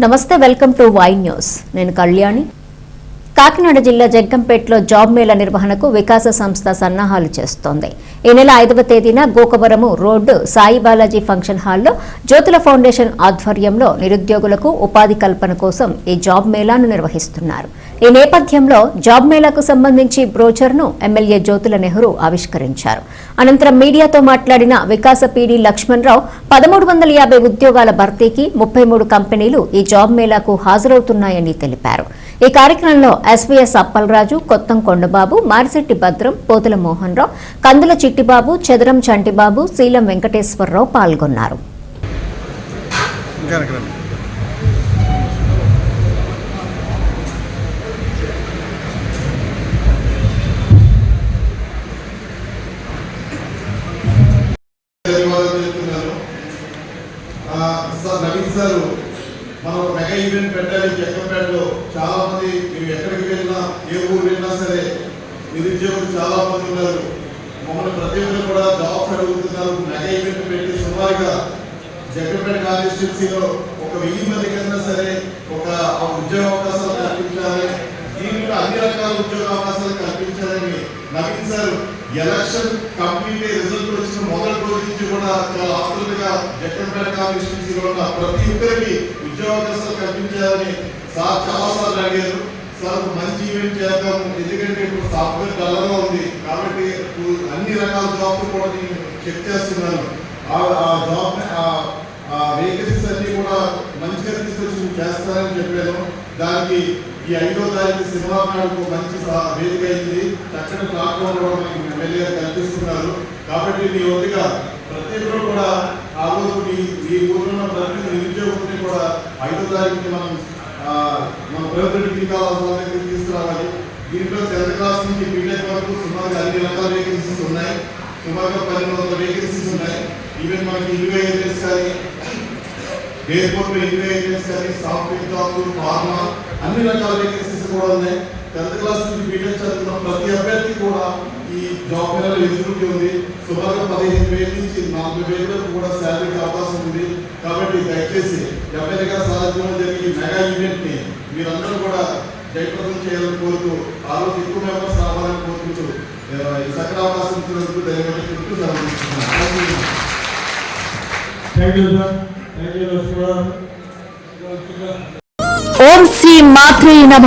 నమస్తే welcome to Y news. నేను కళ్యాణి. కాకినాడ జిల్లా జగ్గంపేటలో జాబ్ మేళ నిర్వహణకు వికాస సంస్థ సన్నాహాలు చేస్తోంది. ఈ నెల ఐదవ తేదీన గోకవరము రోడ్డు సాయి బాలాజీ ఫంక్షన్ హాల్లో జ్యోతుల ఫౌండేషన్ ఆధ్వర్యంలో నిరుద్యోగులకు ఉపాధి కల్పన కోసం ఈ జాబ్ మేళాను నిర్వహిస్తున్నారు. ఈ నేపథ్యంలో జాబ్ మేళాకు సంబంధించి బ్రోచర్ను ఎమ్మెల్యే జ్యోతుల నెహ్రూ ఆవిష్కరించారు. అనంతరం మీడియాతో మాట్లాడిన వికాస పీడీ లక్ష్మణరావు పదమూడు వందల యాభై ఉద్యోగాల భర్తీకి ముప్పై మూడు కంపెనీలు ఈ జాబ్ మేళాకు హాజరవుతున్నాయని తెలిపారు. ఈ కార్యక్రమంలో ఎస్వీఎస్ అప్పలరాజు కొత్తం కొండబాబు మారిశెట్టి భద్రం పోతుల మోహన్ రావు కందుల చిట్టిబాబు చదరం చంటిబాబు శీలం వెంకటేశ్వరరావు పాల్గొన్నారు. పెట్టాలి జగ్గంపేటలో చాలా మంది మేము ఎక్కడికి వెళ్ళినా ఏ ఊరు వెళ్ళినా సరే నిరుద్యోగులు చాలా మంది ఉన్నారు. మమ్మల్ని ప్రతి ఒక్కరు కూడా జాబ్స్ అడుగుతున్నారు. మెగా ఈవెంట్ పెట్టి సుమారుగా జగన్పేట కాన్స్టిట్యున్సీలో ఒక వెయ్యి మంది కన్నా సరే ఒక ఉద్యోగ అవకాశాలు కల్పించాలి. దీంట్లో అన్ని రకాల ఉద్యోగ అవకాశాలు కల్పించాలని Naveen sir election complete result వచ్చిన మొదటి రోజు నుంచి కూడా చాలా ఆస్తులుగా జగన్పేట కాన్స్టిట్యున్సీలో ఉన్న ప్రతి ఒక్కరికి ఉద్యోగస్తులు కల్పించాలని సార్ చాలా సార్లు అడిగారు. సార్ మంచి ఈవెంట్ చేద్దాం. ఎందుకంటే ఇప్పుడు సాఫ్ట్వేర్ డల్గా ఉంది. కాబట్టి అన్ని రకాల జాబ్స్ కూడా నేను చెక్ చేస్తున్నాను. ఆ- ఆ జాబ్ ఆ వేకెన్సీస్ అన్ని కూడా మంచిగా తీసుకొచ్చి చేస్తానని చెప్పాను. దానికి ఈ ఐదో తారీఖు సినిమా నాడుకు మంచి వేదిక అయింది. చక్కటి ప్లాట్ఫామ్ కూడా మనకి ఎమ్మెల్యే కల్పిస్తున్నారు. కాబట్టి మీ వద్దగా ప్రతి ఒక్కరు కూడా ఆ రోజు మీ మీ ఊళ్ళో ఉన్న ప్రతి నిరుద్యోగుల్ని కూడా ఐదో తారీఖుని మనం మన ప్రభుత్వ డిగ్రీ కావాల్సిన దగ్గరికి తీసుకురావాలి. దీంట్లో టెన్త్ క్లాస్ నుంచి బీటెక్ వరకు సుమారుగా అన్ని రకాల వేకెన్సీస్ ఉన్నాయి. సుమారుగా పన్నెండు వందల వేకెన్సీస్ ఉన్నాయి. ఈవెన్ మనకి ఇరవై ఏజెన్స్ కానీ ఎయిర్పోర్ట్ ఇన్వే ఇరవై ఏజెన్స్ కానీ సాఫ్ట్వేర్ జాబ్స్ ఫార్మా అన్ని రకాల వేకెన్సీస్ కూడా ఉన్నాయి. టెన్త్ క్లాస్ నుంచి బీటెక్ చదువుతున్న ప్రతి అభ్యర్థి కూడా ఈ జాబ్ మీద ఎలిజిబిలిటీ ఉంది. సుమారుగా పదిహేను వేల నుంచి నలభై వేల వరకు కూడా శాలరీకి అవకాశం ఉంది. కాబట్టి దయచేసి ఎమ్మెల్యేగా సాధ్యం జరిగే మెగా ఈవెంట్ని మీరందరూ కూడా జయప్రదం చేయాలని కోరుతూ ఆ రోజు ఎక్కువ మెంబర్స్ రావాలని కోరుకుంటూ సకల అవకాశం ఇచ్చినందుకు సెలవు thank you sir thank you Lakshman ఓం శ్రీ మాత్రే నమ.